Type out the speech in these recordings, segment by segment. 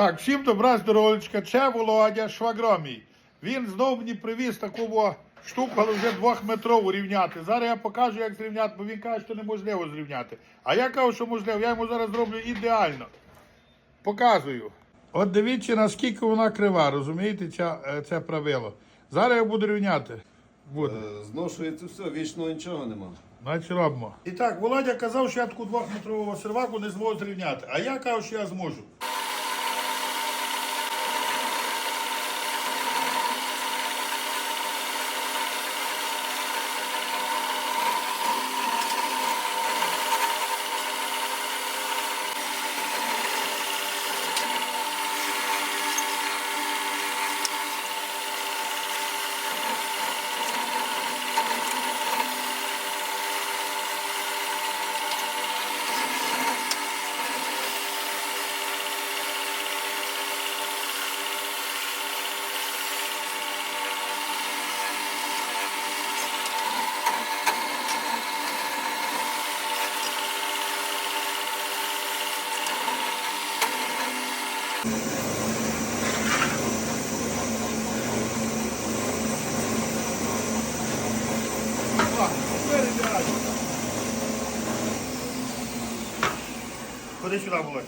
Так, всім добра здоров'ячка. Це Володя Швагромій. Він знов мені привіз таку штуку, але вже двохметрову рівняти. Зараз я покажу, як зрівняти, бо він каже, що неможливо зрівняти. А я кажу, що можливо. Я йому зараз зроблю ідеально. Показую. От дивіться, наскільки вона крива, розумієте, ця, е, це правило. Зараз я буду рівняти. Буде. Е, Зношується все, вічного нічого нема. Значить робимо. І так, Володя казав, що я таку двохметрову серваку не зможу зрівняти. А я кажу, що я зможу. Ходи сюди, Володь.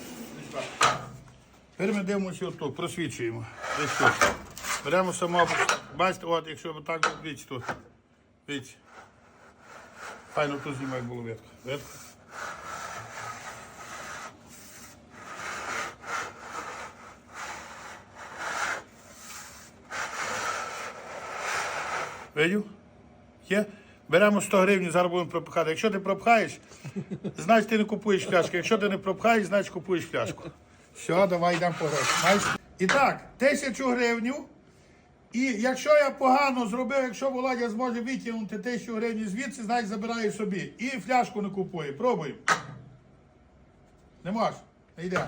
Тепер ми дивимося отут, просвічуємо. Десь тут. Беремо само, бачите, от, якщо так дивіться тут. Дивіться. Файно тут знімай було ветка. Ветка. Видів? Є? Беремо 100 гривень, зараз будемо пропихати. Якщо ти пропхаєш, значить ти не купуєш пляшку. Якщо ти не пропхаєш, значить купуєш пляшку. Все, давай йдемо по гроші. І так, тисячу гривень. І якщо я погано зробив, якщо Володя зможе витягнути тисячу гривень звідси, значить забирає собі. І фляжку не купує. Пробуємо. Не можеш? Не йде.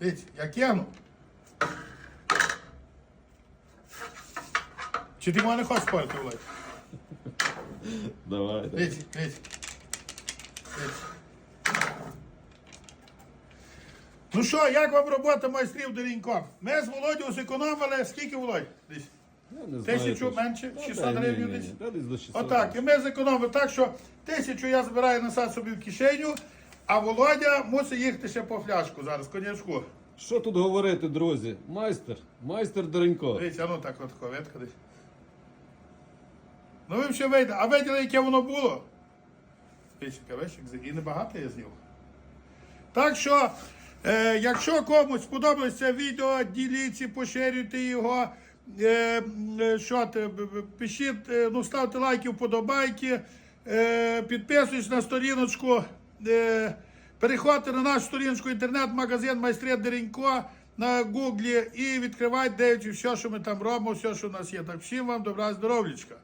Дивіться, я кину. Чи ти мене не хочеш спорити, Володя? Давай. Дивіться, дивіться. Дивіться. Ну що, як вам робота майстрів Дорінько? Ми з Володю зекономили, скільки Володь? Десь. Я не знаю, Тисячу менше? Та 600 ні, ні, гривень ні, десь? та десь до 600. Отак, і ми зекономили так, що тисячу я збираю назад собі в кишеню, а Володя мусить їхати ще по фляжку зараз, конячку. Що тут говорити, друзі? Майстер, майстер Доренько. Дивіться, а ну так от ветка десь. Ну ви ще вийде. А виділи, яке воно було? І небагато я зняв. Так що, е, якщо комусь сподобалось це відео, діліться, поширюйте його. Е, е, що пишіть, е, ну, ставте лайки, вподобайки, е, підписуйтесь на сторіночку. Е, переходьте на нашу сторіночку інтернет-магазин Майстри Деренько на гуглі і відкривайте, дивіться все, що ми там робимо, все, що у нас є. Так всім вам добра здоров'ячка.